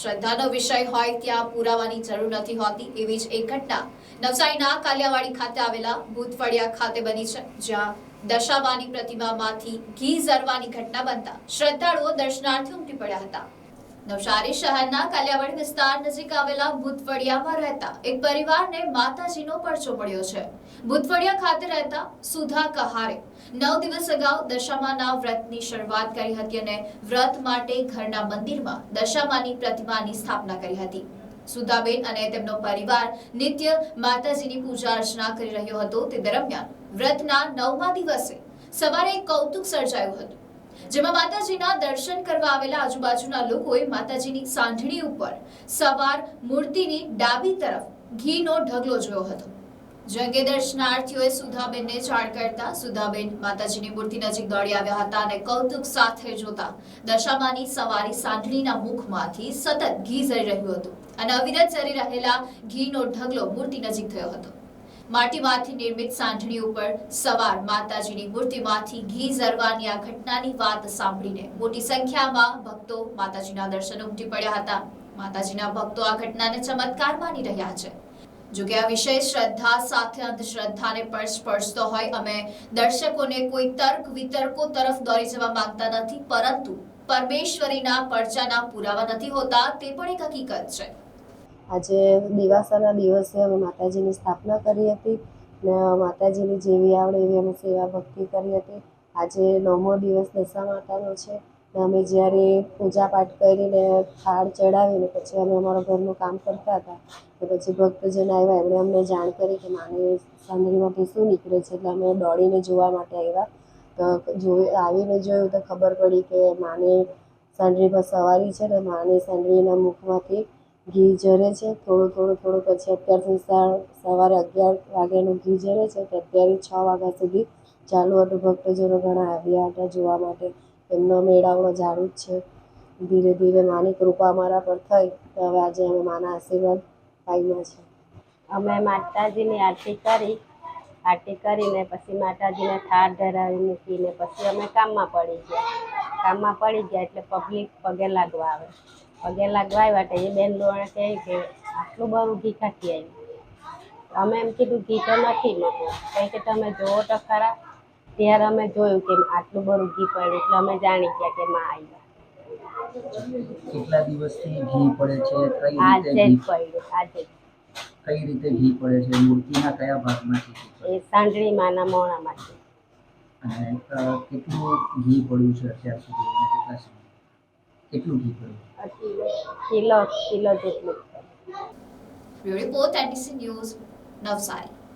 શ્રદ્ધાનો વિષય હોય ત્યાં પુરાવાની જરૂર નથી હોતી એવી જ એક ઘટના નવસારીના કાલિયાવાડી ખાતે આવેલા ભૂતફળિયા ખાતે બની છે, જ્યાં દશામાની પ્રતિમામાંથી ઘી ઝરવાની ઘટના બનતા શ્રદ્ધાળુઓ દર્શનાર્થે ઉમટી પડ્યા હતા. નવસારી શહેરના કાલિયાવાડી વિસ્તાર નજીક આવેલા ભૂતફળિયામાં રહેતા એક પરિવારને માતાજીનો પરચો મળ્યો છે. ભૂતફળિયા ખાતે રહેતા સુધા કહારે નવ દિવસ અગાઉ દશામાના વ્રતની શરૂઆત કરી હતી અને વ્રત માટે ઘરના મંદિરમાં દશામાની પ્રતિમાની સ્થાપના કરી હતી. સુધાબેન અને તેમનો પરિવાર નિત્ય માતાજીની પૂજા અર્ચના કરી રહ્યો હતો. તે દરમિયાન વ્રતના નવમા દિવસે સવારે એક કૌતુક સર્જાયું હતું. જેમાં માતાજીના દર્શન કરવા આવેલા આજુબાજુના લોકોએ માતાજીની સાંઢણી ઉપર સવાર મૂર્તિની ડાબી તરફ ઘીનો ઢગલો જોયો હતો. જંગે દર્શનાર્થીઓએ સુધાબેનને જાણ કરતા સુધાબેન માતાજીની મૂર્તિ નજીક દોડી આવ્યા હતા અને કૌતુક સાથે જોતા દશામાની સવારી સાંઢણીના મુખમાંથી સતત ઘી જઈ રહ્યું હતું અને અવિરત જરી રહેલા ઘીનો ઢગલો મૂર્તિ નજીક થયો હતો. માટીમાંથી નિર્મિત સાંઢણી ઉપર સવાર માતાજીની મૂર્તિમાંથી ઘી ઝરવાની આ ઘટનાની વાત સાંભળીને મોટી સંખ્યામાં ભક્તો માતાજીના દર્શન ઉમટી પડ્યા હતા. માતાજીના ભક્તો આ ઘટનાને ચમત્કાર માની રહ્યા છે. જોકે આ વિષય શ્રદ્ધા સાથે અંધશ્રદ્ધાને પણ સ્પર્શતો હોય, અમે દર્શકોને કોઈ તર્ક વિતર્કો તરફ દોરી જવા માંગતા નથી, પરંતુ પરમેશ્વરીના પરચાના પુરાવા નથી હોતા, તે પણ એક હકીકત છે. આજે દિવાસાના દિવસે અમે માતાજીની સ્થાપના કરી હતી ને માતાજીની જેવી આવડે એવી અમે સેવા ભક્તિ કરી હતી. આજે નવમો દિવસ દશા માતાનો છે ને અમે જ્યારે પૂજાપાઠ કરીને થાળ ચડાવીને પછી અમે અમારા ઘરનું કામ કરતા હતા તો પછી ભક્તજન આવ્યા. એમણે અમને જાણ કરી કે માને સાંદળીમાંથી શું નીકળે છે? એટલે અમે દોડીને જોવા માટે આવ્યા. તો જોઈ આવીને જોયું તો ખબર પડી કે માને સાંડળીમાં સવારી છે ને માની સાંડળીના મુખમાંથી ઘી ઝરે છે. થોડું થોડું થોડું પછી અત્યારથી સવારે અગિયાર વાગ્યાનું ઘી ઝરે છે તો અત્યારે છ વાગ્યા સુધી ચાલુ હતું ભક્તજનો ઘણા આવ્યા હતા જોવા માટે. એમનો મેળાવડો ચાલુ જ છે. ધીરે ધીરે માની કૃપા અમારા પર થઈ તો હવે આજે અમે માના આશીર્વાદ પામ્યા છે. અમે માતાજીની આરતી કરી, આરતી કરીને પછી માતાજીને થાળ ધરાવી મૂકીને પછી અમે કામમાં પડી ગયા. કામમાં પડી ગયા એટલે પબ્લિક પગે લાગવા આવે. પગે ગાય આવ્યા એટલે એ બેન લોણા કહે કે આટલું બધું ઘી ખાતી આવી અમે એમ કીધું ઘી તો નથી મૂકવું કંઈ કે તમે જોવો તો ખરા. ત્યારે અમે જોયું કે આટલું બધું ઘી પડ્યું એટલે અમે જાણી ગયા કે માં આવ્યા કેટલા દિવસથી ઘી પડે છે? આજે જ પડ્યું? આજે કઈ રીતે ઘી પડે છે? મૂર્તિના કયા ભાગમાંથી એ સાંડળી માના મોણામાંથી. અને કેટલું ઘી પડ્યું છે અત્યાર સુધી? કેટલા સમય કેટલું ઘી પડ્યું કિલો કિલો જેટલું રિપોર્ટ એનડીસી ન્યૂઝ નવસારી